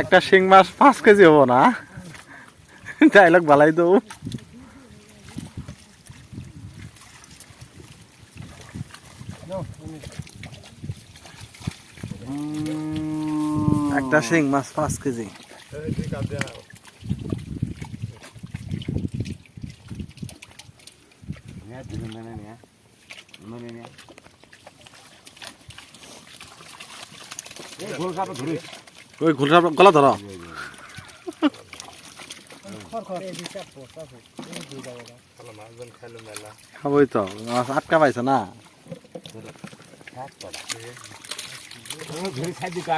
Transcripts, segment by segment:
একটা শিং মাছ পাঁচ কেজি হব না। ডাইলগ ভালাই তো একটা শিং মাছ পাঁচ কেজি। ওই ঘুরটা গলা ধরো। খাবোই তো মাছ আটকা পাইছে না।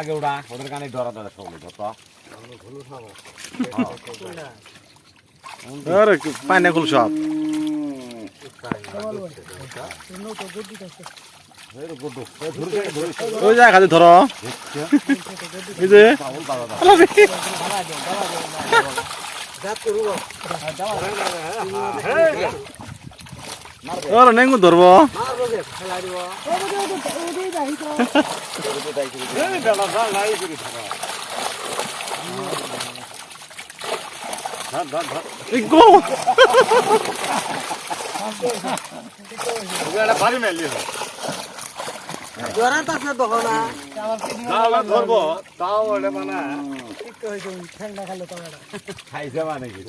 আগে ওরা ওদের কানে ডরা ডরা সব। যত আরে ওই যা খালি ধরো এই যে ওর নেঙ্গু ধরবো এই গো ভারী মেলি ধরবো তাও ওটা মানে খাইছে মানে কি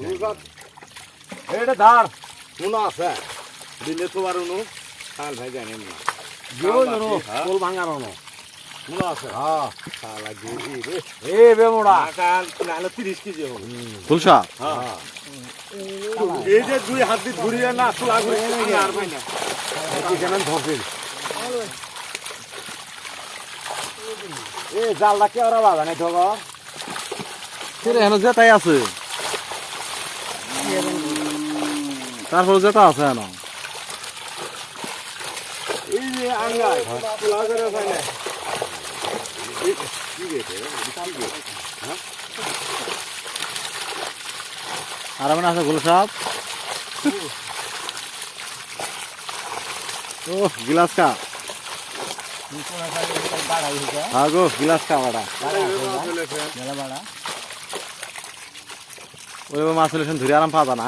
এটা ধার শুনো আছে দিলে তো আর উনু কাল ভাই জানেন না জিও জানো কোল ভাঙার উনু শুনো আছে হ্যাঁ শালা গেলি রে এ বেমোড়া কাল নালে 30 কেজি হবে খুল সব হ্যাঁ এই যে দুই হাত দিয়ে ঘুরিয়ে না আসলে আগুন আর পাই না এখানে ধরছিল এ জালটা কে ওরা বাবা নাই ঢোকো তোর এখানে জেতাই আছে। তারপর জেতা আছে এই যে আঙ্গাই না আর মানে আছে গুলো সব? ও গিলাস কা হ্যাঁ গো গিলাস কা বাড়া ওই মাছ হলে ধরে আরাম পাবা না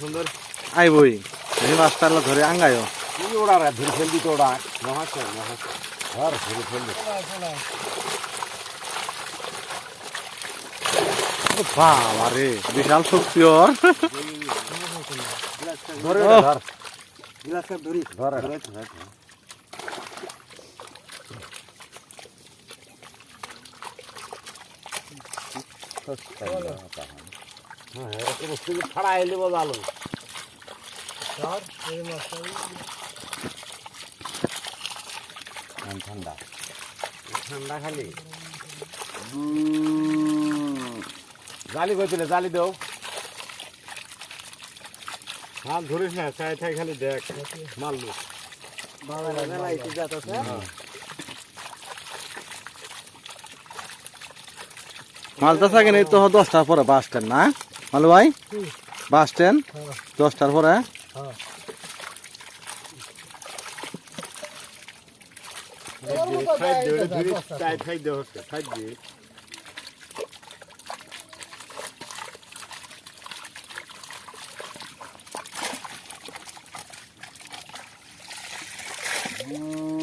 সুন্দর। আই বই এই মাছ তারলে ধরে আঙ্গায়। কি ওরা রে ধরে ফেলবি তো ওরা মহাশয় মহাশয়। ধর ধরে ফেলবি। বাবা রে বিশাল শক্তি ওর। ধরে ও। ধর গিলাসটা ধরি ধর ছাড়া এলে বলো আলো ঠান্ডা ঠান্ডা খালি জালি কইছিলে জালি দেও হাত ধরিস না চাই ঠাই খালি দেখ মারলু মালটা থাকে নেই তো দশটার পরে বাস স্ট্যান্ড না? মালু ভাই? বাস স্ট্যান্ড দশটার পরে? খাই দে ধরিস চাই ঠাই দে হচ্ছে খাই দে Oh.